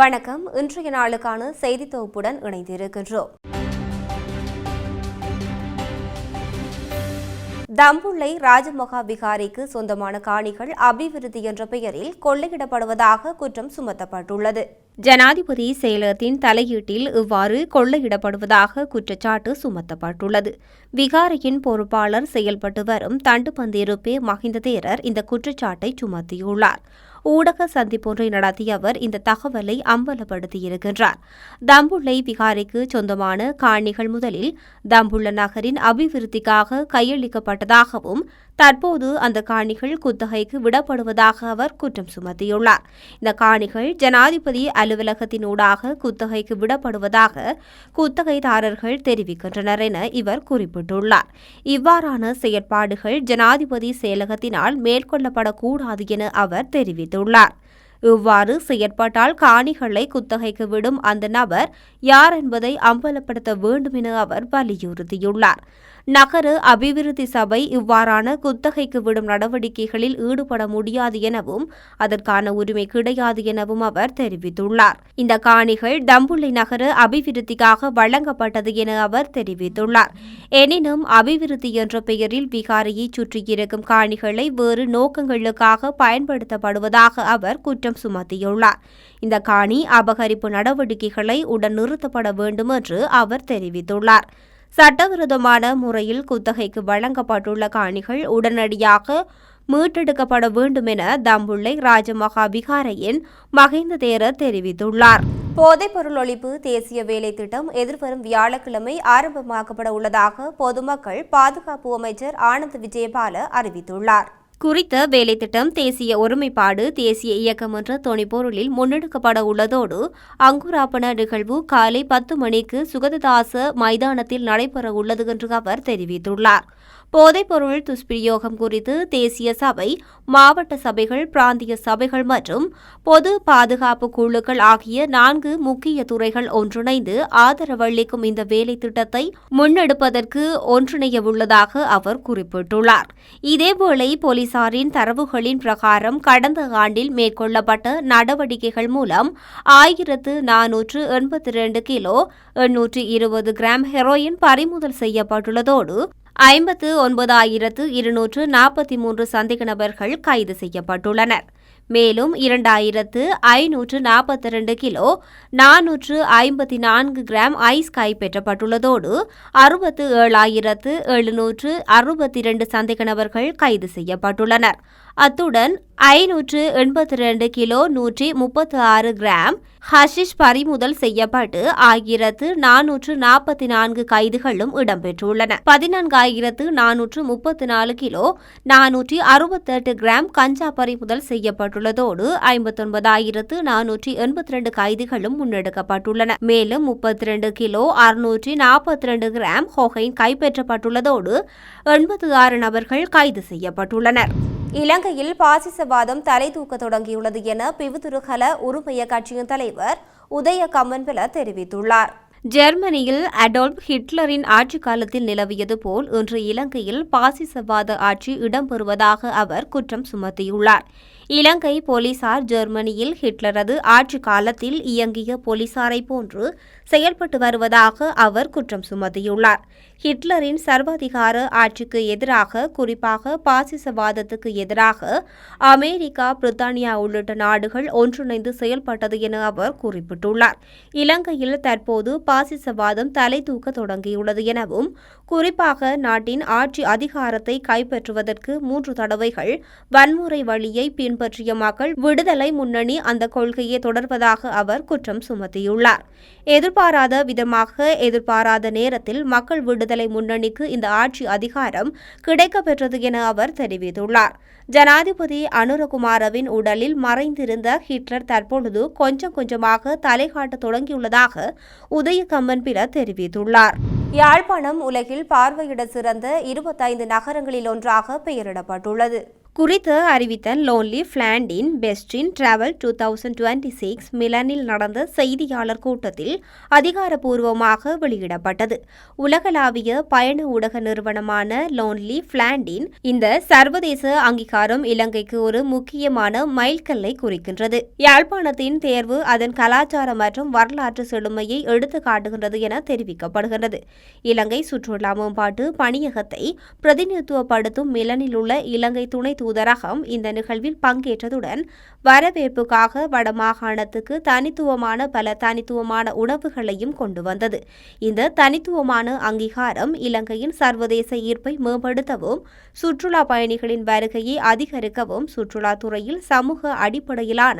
வணக்கம். இன்றைய நாளுக்கான செய்தி தொகுப்புடன் இணைந்திருக்கின்றோம். தம்புள்ளை ராஜமகா விகாரிக்கு சொந்தமான காணிகள் அபிவிருத்தி என்ற பெயரில் கொள்ளையிடப்படுவதாக குற்றம் சுமத்தப்பட்டுள்ளது. ஜனாதிபதி செயலகத்தின் தலையீட்டில் இவ்வாறு கொள்ளையிடப்படுவதாக குற்றச்சாட்டு சுமத்தப்பட்டுள்ளது. விகாரையின் பொறுப்பாளர் செயல்பட்டு வரும் தண்டுபந்திருப்பே மஹிந்த தேரர் இந்த குற்றச்சாட்டை சுமத்தியுள்ளார். ஊடக சந்திப்பொன்றை நடத்திய அவர் இந்த தகவலை அம்பலப்படுத்தியிருக்கின்றார். தம்புள்ளை விகாரிக்கு சொந்தமான காணிகள் முதலில் தம்புள்ள நகரின் அபிவிருத்திக்காக கையளிக்கப்பட்டதாகவும் தற்போது அந்த காணிகள் குத்தகைக்கு விடப்படுவதாக அவர் குற்றம் சுமத்தியுள்ளார். இந்த காணிகள் ஜனாதிபதி அலுவலகத்தினூடாக குத்தகைக்கு விடப்படுவதாக குத்தகைதாரர்கள் தெரிவிக்கின்றனர் என இவர் குறிப்பிட்டுள்ளார். இவ்வாறான செயற்பாடுகள் ஜனாதிபதி செயலகத்தினால் மேற்கொள்ளப்படக்கூடாது என அவர் தெரிவித்தார் தெரிவித்துள்ளார். இவ்வாறு செயற்பட்டால் காணிகளை குத்தகைக்கு விடும் அந்த நபர் யார் என்பதை அம்பலப்படுத்த வேண்டும் என அவர் வலியுறுத்தியுள்ளார். நகர அபிவிருத்தி சபை இவ்வாறான குத்தகைக்கு விடும் நடவடிக்கைகளில் ஈடுபட முடியாது எனவும் அதற்கான உரிமை கிடையாது எனவும் அவர் தெரிவித்துள்ளார். இந்த காணிகள் தம்புள்ளை நகர அபிவிருத்திக்காக வழங்கப்பட்டது என அவர் தெரிவித்துள்ளார். எனினும் அபிவிருத்தி என்ற பெயரில் விகாரியை சுற்றியிருக்கும் காணிகளை வேறு நோக்கங்களுக்காக பயன்படுத்தப்படுவதாக அவர் குற்றம் சுமத்தியுள்ளார். இந்த காணி அபகரிப்பு நடவடிக்கைகளை உடன் நிறுத்தப்பட வேண்டும் என்று அவர் தெரிவித்துள்ளார். சட்டவிரோதமான முறையில் குத்தகைக்கு வழங்கப்பட்டுள்ள காணிகள் உடனடியாக மீட்டெடுக்கப்பட வேண்டும் என தம்புள்ளை ராஜமகா விகாரையின் மகிந்த தேரர் தெரிவித்துள்ளார். போதைப்பொருள் ஒழிப்பு தேசிய வேலை திட்டம் எதிர்வரும் வியாழக்கிழமை ஆரம்பமாக்கப்பட உள்ளதாக பொதுமக்கள் பாதுகாப்பு அமைச்சர் ஆனந்த் விஜயபால அறிவித்துள்ளார். குறித்த வேலைத்திட்டம் தேசிய ஒருமைப்பாடு தேசிய இயக்கம் என்ற துணைப்பொருளில் முன்னெடுக்கப்பட உள்ளதோடு அங்குராப்பண நிகழ்வு காலை பத்து மணிக்கு சுகததாச மைதானத்தில் நடைபெற உள்ளது என்று அவர் தெரிவித்துள்ளார். போதைப்பொருள் துஷ்பிரயோகம் குறித்து தேசிய சபை மாவட்ட சபைகள் பிராந்திய சபைகள் மற்றும் பொது பாதுகாப்பு குழுக்கள் ஆகிய நான்கு முக்கிய துறைகள் ஒன்றிணைந்து ஆதரவளிக்கும் இந்த வேலை திட்டத்தை முன்னெடுப்பதற்கு ஒன்றிணைய உள்ளதாக அவர் குறிப்பிட்டுள்ளார். இதேவேளை போலீசாரின் தரவுகளின் பிரகாரம் கடந்த ஆண்டில் மேற்கொள்ளப்பட்ட நடவடிக்கைகள் மூலம் ஆயிரத்து நானூற்று எண்பத்தி இரண்டு கிலோ எண்ணூற்று இருபது கிராம் ஹெரோயின் பறிமுதல் செய்யப்பட்டுள்ளதோடு ஐம்பத்து ஒன்பதாயிரத்து இருநூற்று நாற்பத்தி மூன்று சந்தேக நபர்கள் கைது செய்யப்பட்டுள்ளனர். மேலும் இரண்டாயிரத்து ஐநூற்று நாற்பத்தி ரெண்டு கிலோ நானூற்று ஐம்பத்தி நான்கு கிராம் ஐஸ் கைப்பற்றப்பட்டுள்ளதோடு அறுபத்து ஏழாயிரத்து எழுநூற்று அறுபத்தி இரண்டு சந்தேக நபர்கள் கைது செய்யப்பட்டுள்ளனர். அத்துடன் ஐநூற்று எண்பத்தி ரெண்டு கிலோ நூற்றி முப்பத்தி ஆறு கிராம் ஹஷிஷ் பறிமுதல் செய்யப்பட்டு ஆயிரத்து நானூற்று நாற்பத்தி நான்கு கைதுகளும் இடம்பெற்றுள்ளன. பதினான்காயிரத்து நானூற்று முப்பத்தி நாலு கிலோ நானூற்றி அறுபத்தெட்டு கிராம் கஞ்சா பறிமுதல் செய்யப்பட்டுள்ளதோடு ஐம்பத்தொன்பதாயிரத்து நானூற்றி எண்பத்தி ரெண்டு கைதுகளும் முன்னெடுக்கப்பட்டுள்ளன. மேலும் முப்பத்தி ரெண்டு கிலோ அறுநூற்றி நாற்பத்தி ரெண்டு கிராம் ஹொகைன் கைப்பற்றப்பட்டுள்ளதோடு எண்பத்தி ஆறு நபர்கள் கைது செய்யப்பட்டுள்ளனர். இலங்கையில் பாசிசவாதம் தலை தூக்க தொடங்கியுள்ளது என பிவுதுருகல உரிமைய கட்சியின் தலைவர் உதய கம்மன்பில தெரிவித்துள்ளார். ஜெர்மனியில் அடோல்ப் ஹிட்லரின் ஆட்சி காலத்தில் நிலவியது போல் இன்று இலங்கையில் பாசிசவாத ஆட்சி இடம்பெறுவதாக அவர் குற்றம் சுமத்தியுள்ளார். இலங்கை போலீசார் ஜெர்மனியில் ஹிட்லரது ஆட்சி காலத்தில் இயங்கிய போலீசாரை போன்று செயல்பட்டு வருவதாக அவர் குற்றம் சுமத்தியுள்ளார். ஹிட்லரின் சர்வாதிகார ஆட்சிக்கு எதிராக குறிப்பாக பாசிசவாதத்துக்கு எதிராக அமெரிக்கா பிரித்தானியா உள்ளிட்ட நாடுகள் ஒன்றிணைந்து செயல்பட்டது என அவர் குறிப்பிட்டுள்ளார். இலங்கையில் தற்போது பாசிசவாதம் தலை தூக்க தொடங்கியுள்ளது எனவும் குறிப்பாக நாட்டின் ஆட்சி அதிகாரத்தை கைப்பற்றுவதற்கு மூன்று தடவைகள் வன்முறை வழியை பின்பற்றிய மக்கள் விடுதலை முன்னணி அந்த கொள்கையை தொடர்வதாக அவர் குற்றம் சுமத்தியுள்ளார். எதிர்பாராத விதமாக எதிர்பாராத நேரத்தில் மக்கள் விடுதலை முன்னணிக்கு இந்த ஆட்சி அதிகாரம் கிடைக்கப்பெற்றது என அவர் தெரிவித்துள்ளார். ஜனாதிபதி அனுரகுமாரவின் உடலில் மறைந்திருந்த ஹிட்லர் தற்பொழுது கொஞ்சம் கொஞ்சமாக தலைகாட்ட தொடங்கியுள்ளதாக உதய கம்மன்பில தெரிவித்துள்ளார். யாழ்ப்பாணம் உலகில் பார்வையிட சிறந்த இருபத்தைந்து நகரங்களில் ஒன்றாக பெயரிடப்பட்டுள்ளது. குறித்து அறிவித்தல் லோன்லி பிளாண்டின் பெஸ்டின் travel two thousand twenty six மிலனில் நடந்த செய்தியாளர் கூட்டத்தில் அதிகாரப்பூர்வமாக வெளியிடப்பட்டது. உலகளாவிய பயண ஊடக நிறுவனமான லோன்லி பிளாண்டின் இந்த சர்வதேச அங்கீகாரம் இலங்கைக்கு ஒரு முக்கியமான மைல்கல்லை குறிக்கின்றது. யாழ்ப்பாணத்தின் தேர்வு அதன் கலாச்சார மற்றும் வரலாற்று செழுமையை எடுத்து காட்டுகின்றது என தெரிவிக்கப்படுகிறது இலங்கை சுற்றுலா மேம்பாட்டு பணியகத்தை பிரதிநிதித்துவப்படுத்தும் மிலனில் உள்ள இலங்கை துணை தூதரகம் இந்த நிகழ்வில் பங்கேற்றதுடன் வரவேற்புக்காக வடமாகாணத்துக்கு தனித்துவமான பல தனித்துவமான உணவுகளையும் கொண்டு வந்தது. இந்த தனித்துவமான அங்கீகாரம் இலங்கையின் சர்வதேச ஈர்ப்பை மேம்படுத்தவும் சுற்றுலா பயணிகளின் வருகையை அதிகரிக்கவும் சுற்றுலாத்துறையில் சமூக அடிப்படையிலான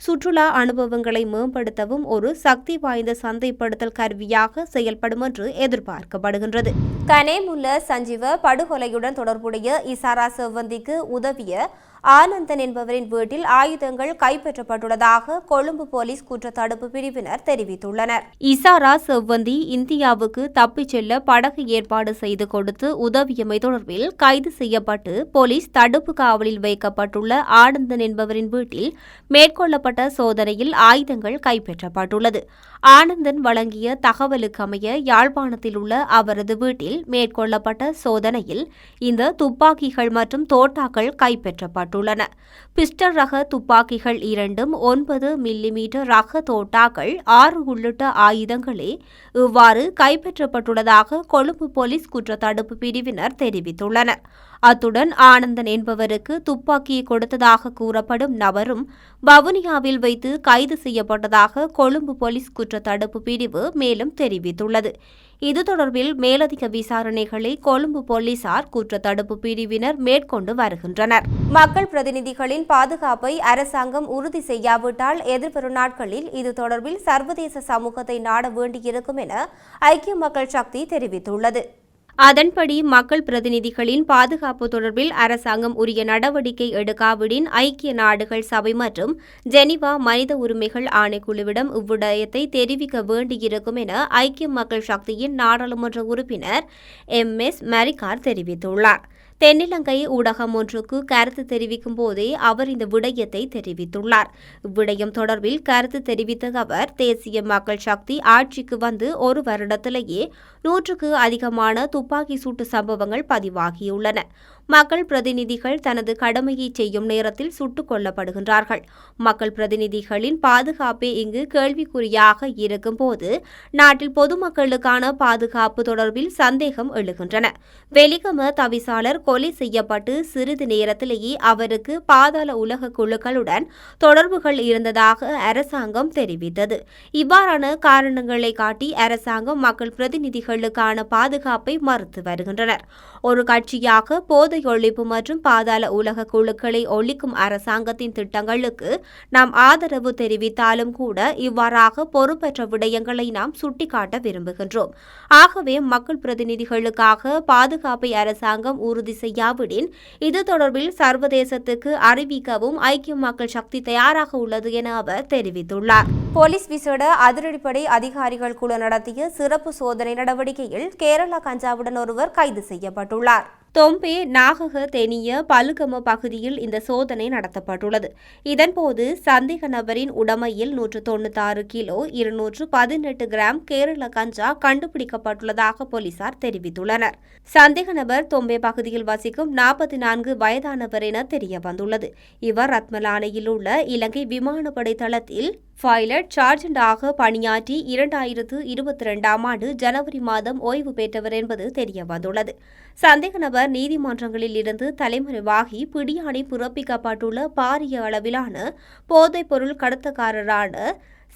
சுற்றுலா அனுபவங்களை மேம்படுத்தவும் ஒரு சக்தி வாய்ந்த சந்தைப்படுத்தல் கருவியாக செயல்படும் என்று எதிர்பார்க்கப்படுகின்றது. கனேமுல்ல சஞ்சீவ படுகொலையுடன் தொடர்புடைய இசாரா செவ்வந்திக்கு உதவிய ஆனந்தன் என்பவரின் வீட்டில் ஆயுதங்கள் கைப்பற்றப்பட்டுள்ளதாக கொழும்பு போலீஸ் குற்றத்தடுப்பு பிரிவினர் தெரிவித்துள்ளனர். இசாரா செவ்வந்தி இந்தியாவுக்கு தப்பிச் செல்ல படகு ஏற்பாடு செய்து கொடுத்து உதவியமை தொடர்பில் கைது செய்யப்பட்டு போலீஸ் தடுப்பு காவலில் வைக்கப்பட்டுள்ள ஆனந்தன் என்பவரின் வீட்டில் மேற்கொள்ளப்பட்ட சோதனையில் ஆயுதங்கள் கைப்பற்றப்பட்டுள்ளது. ஆனந்தன் வழங்கிய தகவலுக்கமைய யாழ்ப்பாணத்தில் உள்ள அவரது வீட்டில் மேற்கொள்ளப்பட்ட சோதனையில் இந்த துப்பாக்கிகள் மற்றும் தோட்டாக்கள் கைப்பற்றப்பட்டுள்ளன பிஸ்டல் ரக துப்பாக்கிகள் இரண்டும் ஒன்பது மில்லிமீட்டர் ரக தோட்டாக்கள் ஆறு உள்ளிட்ட ஆயுதங்களே இவ்வாறு கைப்பற்றப்பட்டுள்ளதாக கொழும்பு போலீஸ் குற்றத்தடுப்பு பிரிவினர் தெரிவித்துள்ளனர் அத்துடன் ஆனந்தன் என்பவருக்கு துப்பாக்கியை கொடுத்ததாக கூறப்படும் நபரும் வவுனியாவில் வைத்து கைது செய்யப்பட்டதாக கொழும்பு போலீஸ் குற்றத்தடுப்பு பிரிவு மேலும் தெரிவித்துள்ளது. இது தொடர்பில் மேலதிக விசாரணைகளை கொழும்பு போலீசார் குற்றத்தடுப்பு பிரிவினர் மேற்கொண்டு வருகின்றனர். மக்கள் பிரதிநிதிகளின் பாதுகாப்பை அரசாங்கம் உறுதி செய்யாவிட்டால் எதிர்வரும் நாட்களில் இது தொடர்பில் சர்வதேச சமூகத்தை நாட வேண்டியிருக்கும் என ஐக்கிய மக்கள் சக்தி தெரிவித்துள்ளது. அதன்படி மக்கள் பிரதிநிதிகளின் பாதுகாப்பு தொடர்பில் அரசாங்கம் உரிய நடவடிக்கை எடுக்காவிடின் ஐக்கிய நாடுகள் சபை மற்றும் ஜெனிவா மனித உரிமைகள் ஆணைக்குழுவிடம் இவ்விடயத்தை தெரிவிக்க வேண்டியிருக்கும் என ஐக்கிய மக்கள் சக்தியின் நாடாளுமன்ற உறுப்பினர் எம் எஸ் மரிகார் தெரிவித்துள்ளார். தென்னிலங்கை ஊடகம் ஒன்றுக்கு கருத்து தெரிவிக்கும் போதே அவர் இந்த விடயத்தை தெரிவித்துள்ளார். இவ்விடயம் தொடர்பில் கருத்து தெரிவித்த அவர் தேசிய மக்கள் சக்தி ஆட்சிக்கு வந்து ஒரு வருடத்திலேயே நூற்றுக்கு அதிகமான துப்பாக்கி சூட்டு சம்பவங்கள் பதிவாகியுள்ளன. மக்கள் பிரதிநிதிகள் தனது கடமையை செய்யும் நேரத்தில் சுட்டுக் கொல்லப்படுகின்றார்கள். மக்கள் பிரதிநிதிகளின் பாதுகாப்பே இங்கு கேள்விக்குறியாக இருக்கும்போது நாட்டில் பொதுமக்களுக்கான பாதுகாப்பு தொடர்பில் சந்தேகம் எழுகின்றன. வெலிகம தவிசாளர் கொலை செய்யப்பட்டு சிறிது நேரத்திலேயே அவருக்கு பாதாள உலக குழுக்களுடன் தொடர்புகள் இருந்ததாக அரசாங்கம் தெரிவித்தது. இவ்வாறான காரணங்களை காட்டி அரசாங்கம் மக்கள் பிரதிநிதிகளுக்கான பாதுகாப்பை மறுத்து வருகின்றனர். ஒரு கட்சியாக போதை ஒழிப்பு மற்றும் பாதாள உலக குழுக்களை ஒழிக்கும் அரசாங்கத்தின் திட்டங்களுக்கு நாம் ஆதரவு தெரிவித்தாலும் கூட இவ்வாறாக பொறுப்பற்ற விடயங்களை நாம் சுட்டிக்காட்ட விரும்புகின்றோம். ஆகவே மக்கள் பிரதிநிதிகளுக்காக பாதுகாப்பை அரசாங்கம் உறுதி செய்யாவிடின் இது தொடர்பில் சர்வதேசத்துக்கு அறிவிக்கவும் ஐக்கிய மக்கள் சக்தி தயாராக உள்ளது என அவர் தெரிவித்துள்ளார். போலீஸ் விசேட அதிரடிப்படை அதிகாரிகள் குழு நடத்திய சிறப்பு சோதனை நடவடிக்கையில் கேரளா கஞ்சாவுடன் ஒருவர் கைது செய்யப்பட்டார். செய்யப்பட்டுள்ளார். தொம்பே நாகக தெனிய பலுகம பகுதியில் இந்த சோதனை நடத்தப்பட்டுள்ளது. இதன்போது சந்தேக நபரின் உடமையில் நூற்று தொண்ணூத்தாறு கிலோ இருநூற்று பதினெட்டு கிராம் கேரள கஞ்சா கண்டுபிடிக்கப்பட்டுள்ளதாக போலீசார் தெரிவித்துள்ளனர். சந்தேக நபர் தொம்பே பகுதியில் வசிக்கும் நாற்பத்தி நான்கு வயதானவர் என தெரிய வந்துள்ளது இவர் ரத்மலானையில் உள்ள இலங்கை விமானப்படை தளத்தில் பைலட் சார்ஜென்டாக பணியாற்றி இரண்டாயிரத்து இருபத்தி ரெண்டாம் ஆண்டு ஜனவரி மாதம் ஓய்வு பெற்றவர் என்பது தெரியவந்துள்ளது. சந்தேக நபர் நீதிமன்றங்களில் இருந்து தலைமறைவாகி பிடியாணை பிறப்பிக்கப்பட்டுள்ள பாரிய அளவிலான போதைப்பொருள் கடத்தக்காரரான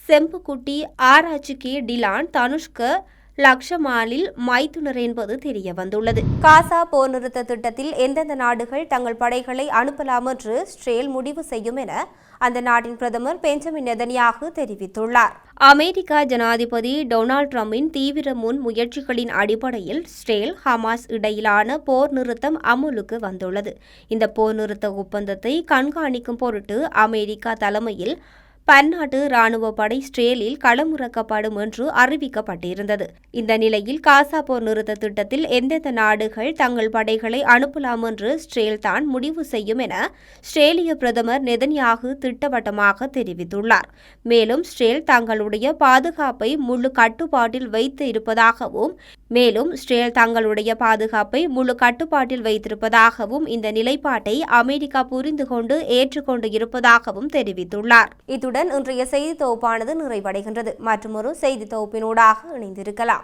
செம்புக்குட்டி ஆராய்ச்சி கே. டிலான் தனுஷ்க லக்ஷமாலில் மைத்துனர் என்பது தெரிய வந்துள்ளது காசா போர் நிறுத்த திட்டத்தில் எந்தெந்த நாடுகள் தங்கள் படைகளை அனுப்பலாம் என்று ஸ்ட்ரேல் முடிவு செய்யும் என அந்த நாட்டின் பிரதமர் பெஞ்சமின் நெதன்யாகு தெரிவித்துள்ளார். அமெரிக்கா ஜனாதிபதி டொனால்ட் ட்ரம்பின் தீவிர முன் முயற்சிகளின் அடிப்படையில் ஸ்ட்ரேல் ஹமாஸ் இடையிலான போர் நிறுத்தம் அமுலுக்கு வந்துள்ளது. இந்த போர் நிறுத்த ஒப்பந்தத்தை கண்காணிக்கும் பொருட்டு அமெரிக்கா தலைமையில் பன்னாட்டு ராணுவ படை ஸ்ட்ரேலில் களமிறக்கப்படும் என்று அறிவிக்கப்பட்டிருந்தது. இந்த நிலையில் காசா போர் நிறுத்த திட்டத்தில் எந்தெந்த நாடுகள் தங்கள் படைகளை அனுப்பலாம் என்று ஸ்ட்ரேல் தான் முடிவு செய்யும் என ஸ்ட்ரேலிய பிரதமர் நெதன்யாகு திட்டவட்டமாக தெரிவித்துள்ளார். மேலும் ஸ்ட்ரேல் தங்களுடைய பாதுகாப்பை முழு கட்டுப்பாட்டில் வைத்து இருப்பதாகவும் மேலும் ஸ்ட்ரேல் தங்களுடைய பாதுகாப்பை முழு கட்டுப்பாட்டில் வைத்திருப்பதாகவும் இந்த நிலைப்பாட்டை அமெரிக்கா புரிந்து கொண்டு ஏற்றுக்கொண்டு இருப்பதாகவும் தெரிவித்துள்ளார். இத்துடன் இன்றைய செய்தி தொகுப்பானது நிறைவடைகின்றது. மற்றொரு செய்தி தொகுப்பினூடாக இணைந்திருக்கலாம்.